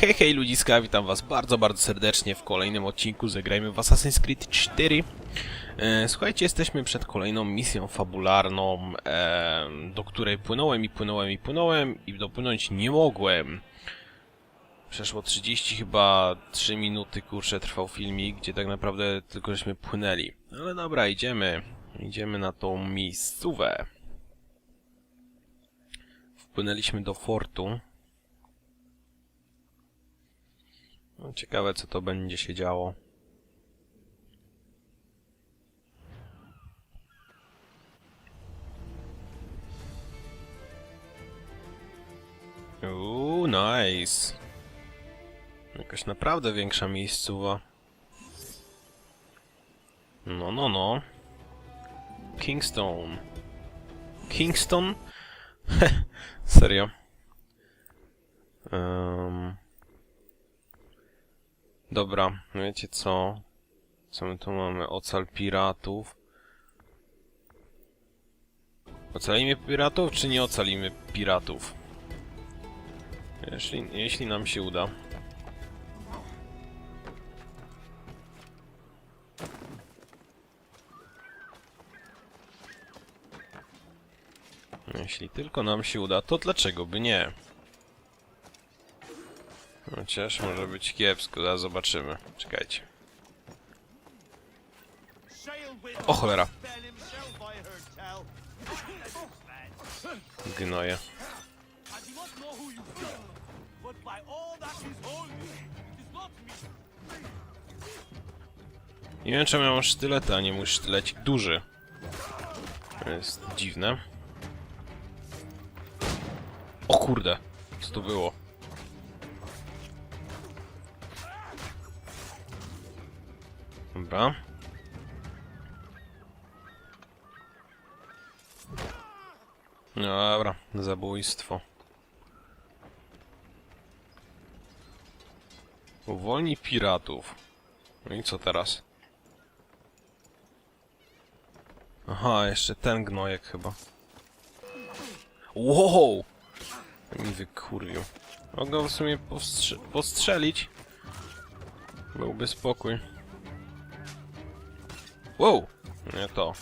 Hej, hej ludziska, witam was bardzo, bardzo serdecznie w kolejnym odcinku Zagrajmy w Assassin's Creed 4. E, Słuchajcie, jesteśmy przed kolejną misją fabularną, e, do której płynąłem i płynąłem i płynąłem i dopłynąć nie mogłem. Przeszło 30 chyba 3 minuty, kurczę, trwał filmik, gdzie tak naprawdę tylko żeśmy płynęli. Ale dobra, idziemy. Idziemy na tą miejscówę. Wpłynęliśmy do fortu. No, ciekawe, co to będzie się działo. Uuu, nice. Jakaś naprawdę większa miejscowa. No, no, no. Kingston. Kingston? Serio? Um... Dobra, wiecie co? Co my tu mamy? Ocal piratów. Ocalimy piratów, czy nie ocalimy piratów? Jeśli, jeśli nam się uda. Jeśli tylko nam się uda, to dlaczego by nie? Chociaż może być kiepsko, zaraz zobaczymy. Czekajcie. O cholera. Gnoje. Nie wiem czemu ja mam sztylety, a nie mój sztylecik duży. To jest dziwne. O kurde! Co to było? Dobra. No Dobra, zabójstwo. Uwolnij piratów. No i co teraz? Aha, jeszcze ten gnojek chyba. Wow! Mi wykurwił. Mogę w sumie powstrze postrzelić. Byłby spokój. Wow! Nie to.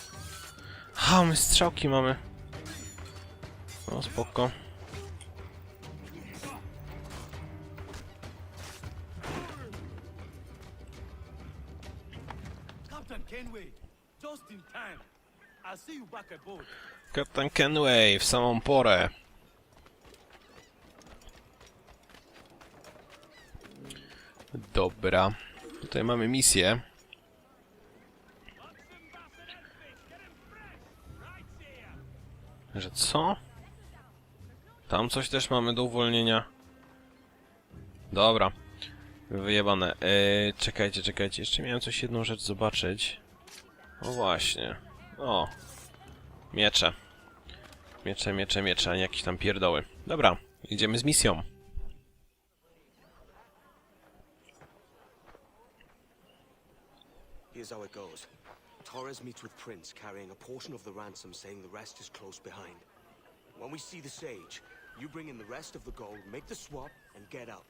Ha, my strzałki mamy. No spoko. Kapitan Kenway w samą porę. Dobra. Tutaj mamy misję. Że co? Tam coś też mamy do uwolnienia. Dobra. Wyjebane. Eee, czekajcie, czekajcie. Jeszcze miałem coś jedną rzecz zobaczyć. O właśnie. O. Miecze. Miecze, miecze, miecze, a nie jakieś tam pierdoły. Dobra, idziemy z misją. Here's how it goes. Torres meets with Prince, carrying a portion of the ransom, saying the rest is close behind. When we see the Sage, you bring in the rest of the gold, make the swap, and get out.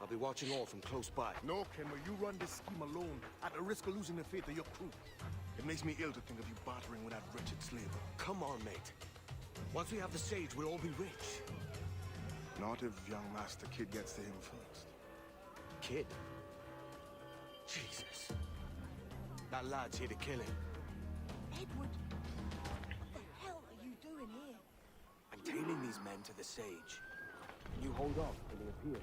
I'll be watching all from close by. No, Kenway, you run this scheme alone, at the risk of losing the faith of your crew. It makes me ill to think of you bartering with that wretched slave. Come on, mate. Once we have the Sage, we'll all be rich. Not if young Master Kid gets to him first. Kid. Jesus. That lad's here to kill him. Edward, what the hell are you doing here? I'm tailing these men to the Sage. You hold off till they appear.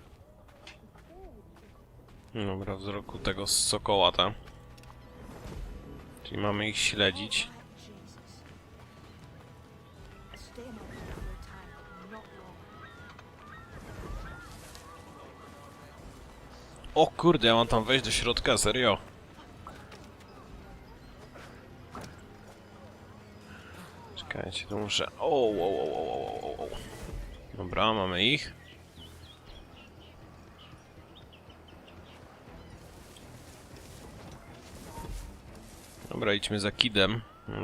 Dobra, wzroku tego sokołata. Czyli mamy ich śledzić. Long. O kurde, ja mam tam wejść do środka, serio. Czekajcie, tu muszę... O, o, o, o, o, o, o. Dobra, mamy ich. Dobra, idźmy za kidem.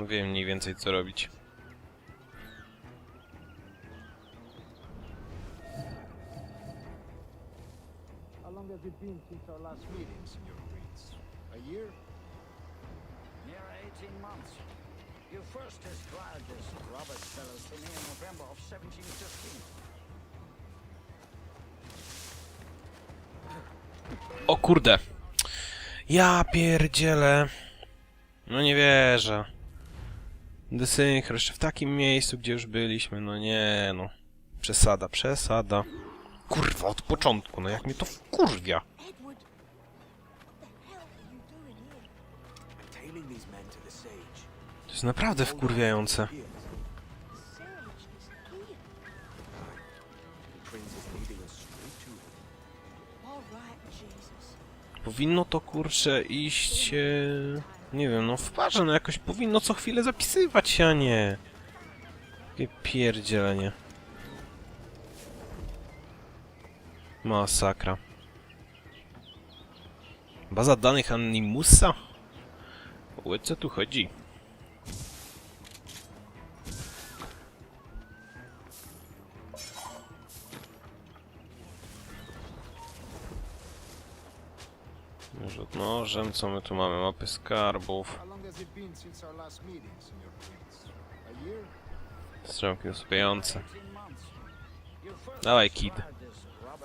Wiem mniej więcej co robić. since our last meeting, Prince? A year? Near 18 months. You first described this fellow to me in November of 1715. O kurde. Ja pierdzielę. No nie wierzę. Desynchro jeszcze w takim miejscu, gdzie już byliśmy. No nie no. Przesada, przesada. Kurwa, od początku. No jak mnie to wkurwia. All right, Jesus. Powinno to kurczę iść. E... Nie wiem, no w parze, no jakoś powinno co chwilę zapisywać się, a nie. Takie pierdzielenie. Masakra. Baza danych Animusa? O co tu chodzi? Nożem, co my tu mamy? Mapy skarbów. Strzałki usypiające. 18 months. You first Dawaj, kid.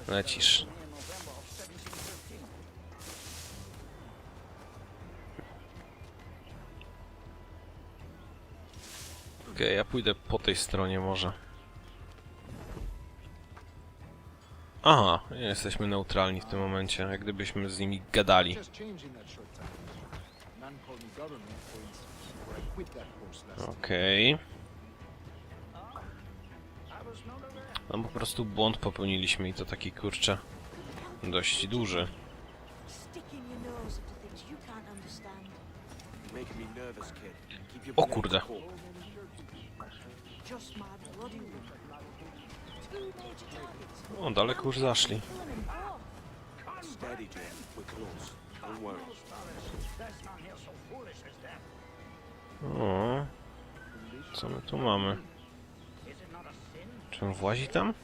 Lecisz. fellow to me in November of 1715. Okej, ja pójdę po tej stronie może. Aha, jesteśmy neutralni w tym momencie, jak gdybyśmy z nimi gadali. Okej. Aware. No po prostu błąd popełniliśmy i to taki kurczę dość duży. O kurde. O, daleko już zaszli. O, co my tu mamy? Czy on włazi tam?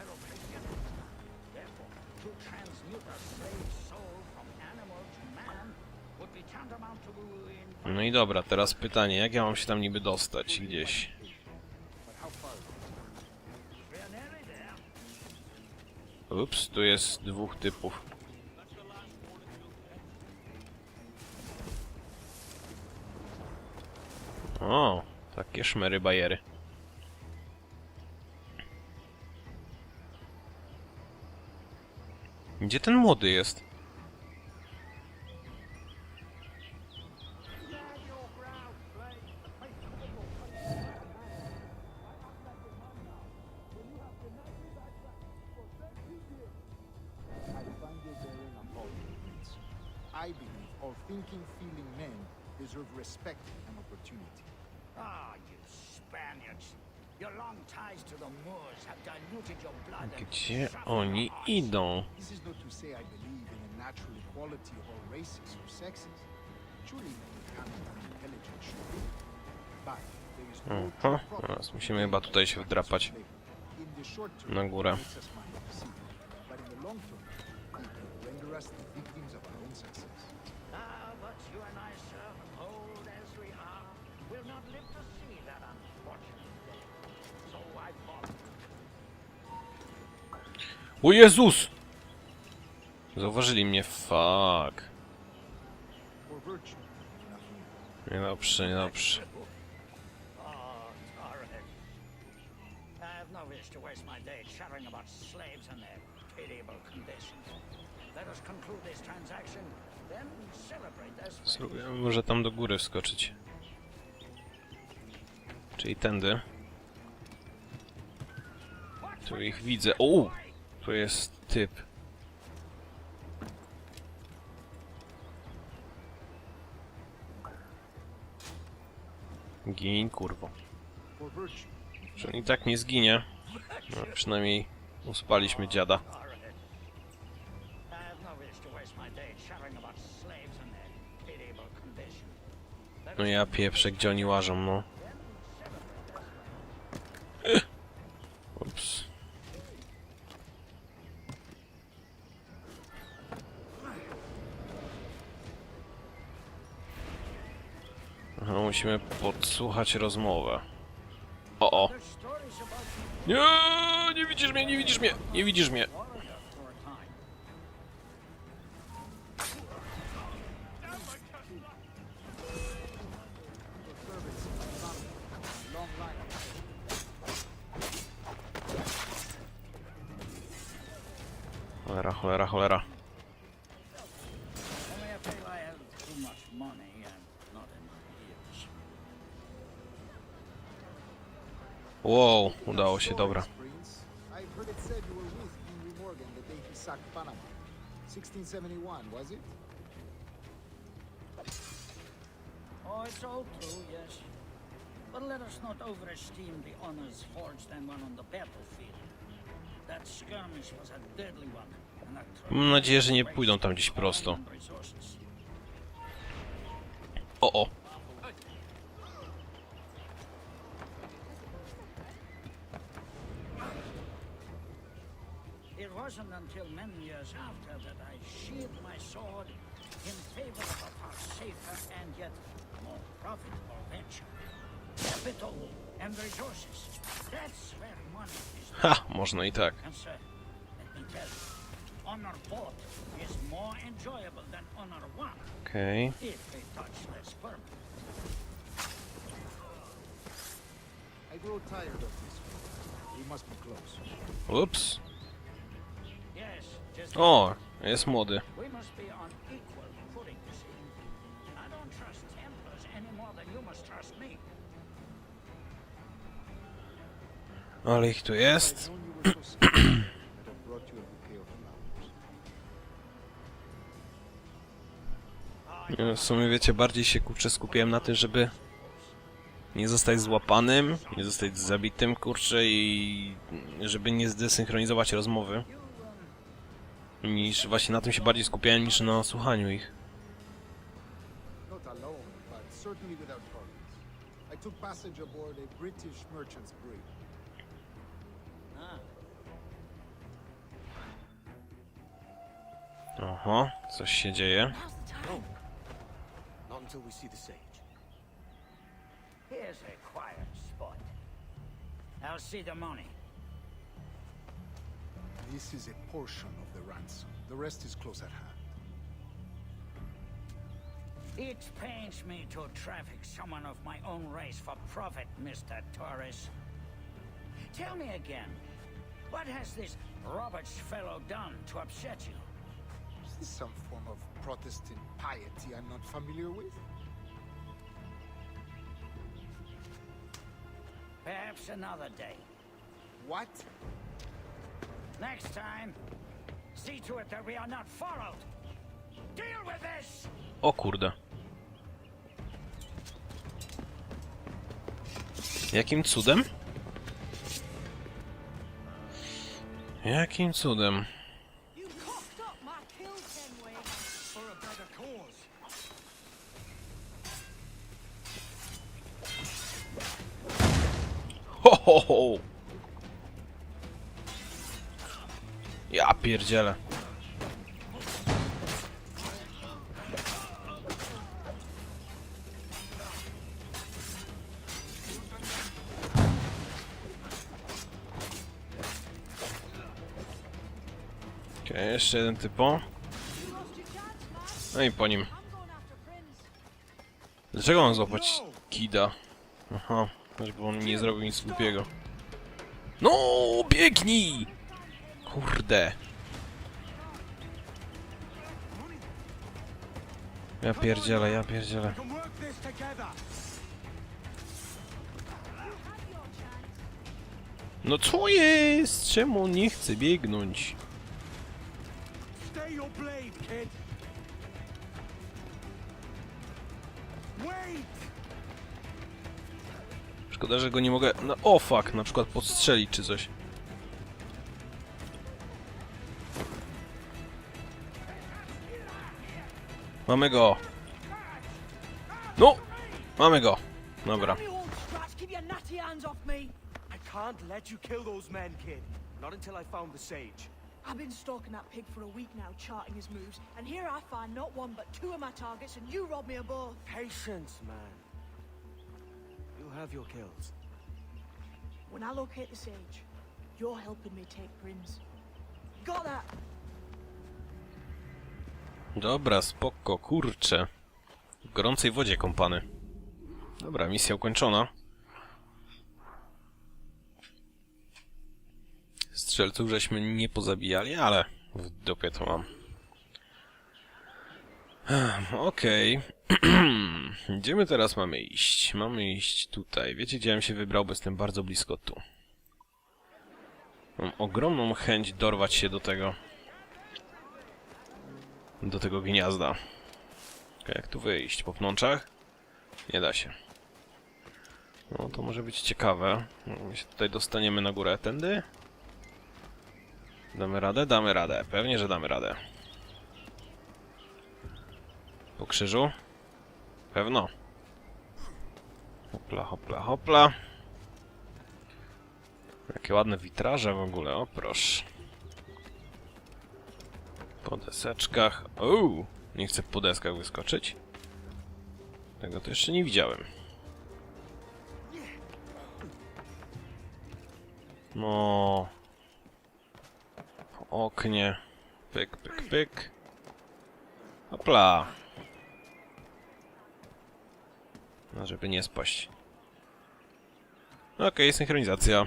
No i dobra, teraz pytanie, jak ja mam się tam niby dostać gdzieś? Ups, tu jest dwóch typów. O, takie szmery bajery. Gdzie ten młody jest? Is no Aha, teraz musimy chyba tutaj się wdrapać na górę. O Jezus! Zauważyli mnie, fuck. Oh, Torres. I have no Spróbujemy może tam do góry wskoczyć. Czyli tędy. Tu ich widzę. O! Tu jest typ. Gin, kurwo. Że i tak nie zginie. No, przynajmniej uspaliśmy dziada. No to ja pieprzę, gdzie oni łażą, no. Ups. Musimy podsłuchać rozmowę. O, o. Nie, nie widzisz mnie, nie widzisz mnie, nie widzisz mnie. Was it? Oh, it's all true, yes. But let us not overesteem the honors forged and won on the battlefield. That skirmish was a deadly one. and a Mam nadzieję, że nie pójdą tam gdzieś prosto. O, o. until many years after that I sheathed my sword in favor of a far safer and yet more profitable venture. Capital and resources. That's where money is. Ha, można i tak. And sir, let me tell you, honor bought is more enjoyable than honor won Okej. if they touch less permanent. I grow tired of this. We must be close. Ups. O, jest młody. Ale ich tu jest. W sumie wiecie, bardziej się kurczę skupiłem na tym, żeby nie zostać złapanym, nie zostać zabitym, kurczę, i żeby nie zdesynchronizować rozmowy. Niż właśnie na tym się bardziej skupiałem niż na słuchaniu ich. Oho, coś się dzieje. Here's a quiet spot. I'll see the money. This is a portion of the ransom. The rest is close at hand. It pains me to traffic someone of my own race for profit, Mr. Torres. Tell me again, what has this Roberts fellow done to upset you? Is this some form of Protestant piety I'm not familiar with? Perhaps another day. What? Next time, see to it that we are not followed. Deal with this! O kurde. Jakim cudem? Jakim cudem? You cocked up my kill, Kenway. For a better cause. Ho, ho, ho. Ja pierdzielę. Okej, jeszcze jeden typo. No i po nim. Dlaczego mam złapać Kida? Aha, żeby on nie zrobił nic głupiego. No, biegnij! Kurde. Ja pierdzielę, ja pierdzielę. No co jest? Czemu nie chce biegnąć? Szkoda, że go nie mogę... No, o fuck, na przykład podstrzelić czy coś. Mamy go. No! Mamy go. Dobra. Me old strats, keep your natty hands off me. I can't let you kill those men, kid. Not until I found the sage. I've been stalking that pig for a week now, charting his moves, and here I find not one but two of my targets, and you rob me of both. Patience, man. You have your kills. When I locate the sage, you're helping me take Prince. Got that? Dobra, spoko, kurczę. W gorącej wodzie kąpany. Dobra, misja ukończona. Strzelców żeśmy nie pozabijali, ale w dupie to mam. Okej. Gdzie my teraz mamy iść? Mamy iść tutaj. Wiecie, gdzie ja się wybrał, bo jestem bardzo blisko tu. Mam ogromną chęć dorwać się do tego do tego gniazda. Okej, Jak tu wyjść? Po pnączach? Nie da się. No to może być ciekawe. My się tutaj dostaniemy na górę tędy. Damy radę? Damy radę. Pewnie, że damy radę. Po krzyżu? Pewno. Hopla, hopla, hopla. Jakie ładne witraże w ogóle, o proszę. Po deseczkach. Uuu, nie chcę po deskach wyskoczyć. Tego to jeszcze nie widziałem. No. Po oknie. Pyk, pyk, pyk. Hopla. No, żeby nie spaść. Okej, synchronizacja.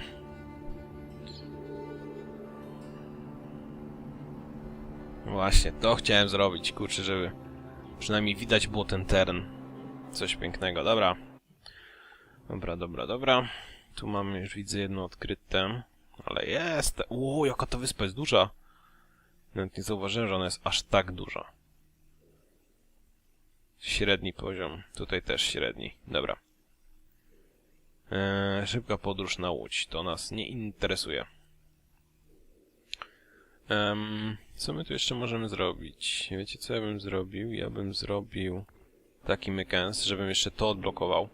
Właśnie, to chciałem zrobić, kurczę, żeby przynajmniej widać było ten teren. Coś pięknego, dobra. Dobra, dobra, dobra. Tu mamy już widzę jedno odkryte. Ale jest! Ło, jaka ta wyspa jest duża! Nawet nie zauważyłem, że ona jest aż tak duża. Średni poziom. Tutaj też średni. Dobra. Eee, szybka podróż na łódź. To nas nie interesuje. Em, co my tu jeszcze możemy zrobić? Wiecie co ja bym zrobił? Ja bym zrobił taki mykens, żebym jeszcze to odblokował.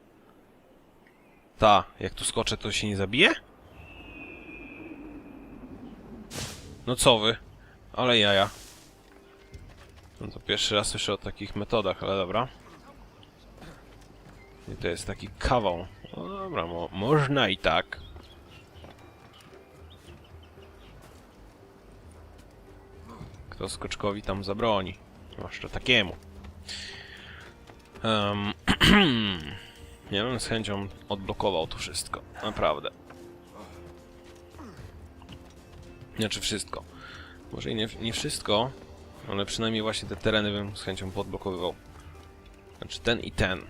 Ta, jak tu skoczę, to się nie zabije? No co wy? Ale jaja. No to pierwszy raz słyszę o takich metodach, ale dobra. I to jest taki kawał. No dobra, mo można i tak. Kto skoczkowi tam zabroni? Zwłaszcza takiemu. Um, ja bym z chęcią odblokował to wszystko. Naprawdę. Znaczy wszystko. Może i nie, nie wszystko, ale przynajmniej właśnie te tereny bym z chęcią podblokowywał. Znaczy ten i ten.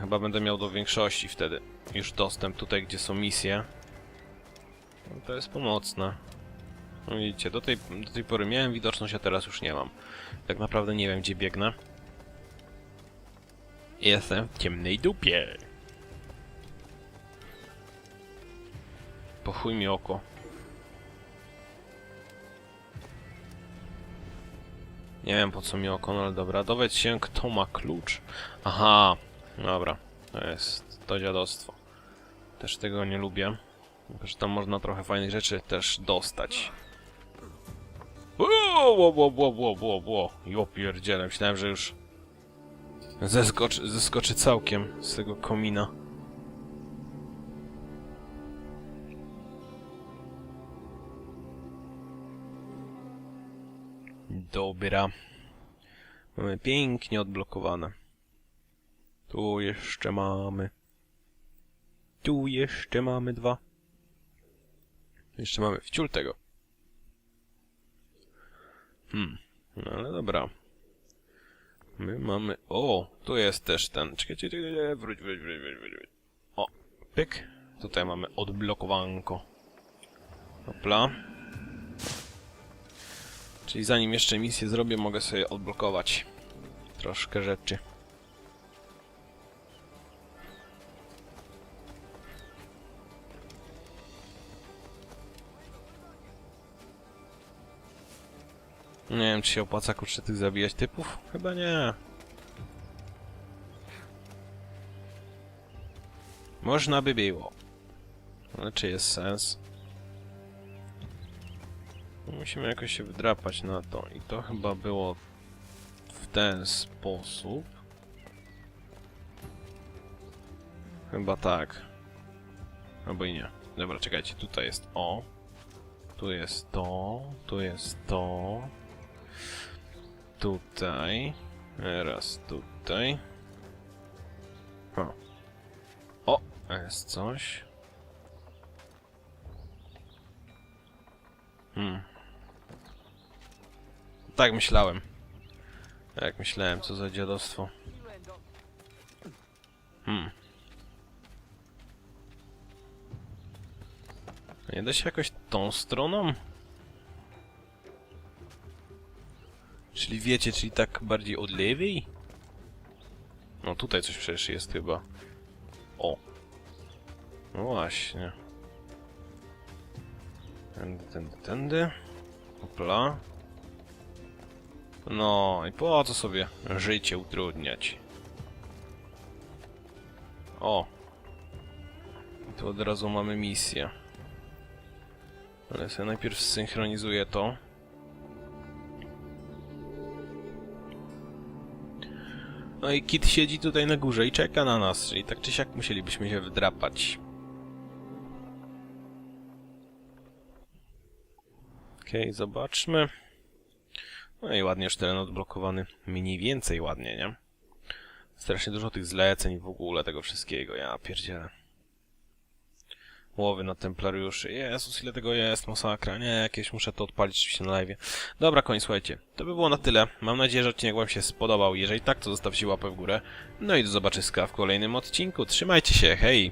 Chyba będę miał do większości wtedy już dostęp tutaj, gdzie są misje. No to jest pomocne. No widzicie, do tej, do tej pory miałem widoczność, a teraz już nie mam. Tak naprawdę nie wiem, gdzie biegnę. Jestem w ciemnej dupie. Po chuj mi oko. Nie wiem po co mi oko, no ale dobra. Dowiedz się, kto ma klucz. Aha, dobra. To jest to dziadostwo. Też tego nie lubię. Że tam można trochę fajnych rzeczy też dostać. Ło, ło, ło, ło, ło, ło. Jo pierdzielę, myślałem, że już zeskoczy, zeskoczy całkiem z tego komina. Dobra. Mamy pięknie odblokowane. Tu jeszcze mamy. Tu jeszcze mamy dwa. Jeszcze mamy wciul tego. Hmm, no ale dobra. My mamy... O, tu jest też ten... Czekajcie, czekajcie, wróć, wróć, wróć, wróć, wróć. wróć. O, pyk. Tutaj mamy odblokowanko. Hopla. Czyli zanim jeszcze misję zrobię, mogę sobie odblokować troszkę rzeczy. Nie wiem, czy się opłaca kurczę tych zabijać typów? Chyba nie. Można by było. Ale czy jest sens? Musimy jakoś się wdrapać na to. I to chyba było w ten sposób. Chyba tak. Albo i nie. Dobra, czekajcie, tutaj jest o. Tu jest to, tu jest to. Tutaj. Raz tutaj. O. O, jest coś. Hmm. Tak myślałem. Jak myślałem, co za dziadostwo. Hmm. Nie da się jakoś tą stroną? Czyli wiecie, czyli tak bardziej od lewej? No tutaj coś przecież jest chyba. O. No właśnie. Tędy, tędy, tędy. Hopla. No i po co sobie życie utrudniać? O. I tu od razu mamy misję. Ale sobie najpierw zsynchronizuję to. No i Kit siedzi tutaj na górze i czeka na nas, czyli tak czy siak musielibyśmy się wdrapać. Okej, zobaczmy. No i ładnie już teren odblokowany. Mniej więcej ładnie, nie? Strasznie dużo tych zleceń w ogóle tego wszystkiego, ja pierdzielę. Łowy na templariuszy. Jezus, ile tego jest, masakra. Nie, jakieś muszę to odpalić oczywiście na live. Dobra, koniec, słuchajcie. To by było na tyle. Mam nadzieję, że odcinek wam się spodobał. Jeżeli tak, to zostawcie łapę w górę. No i do zobaczyska w kolejnym odcinku. Trzymajcie się, hej!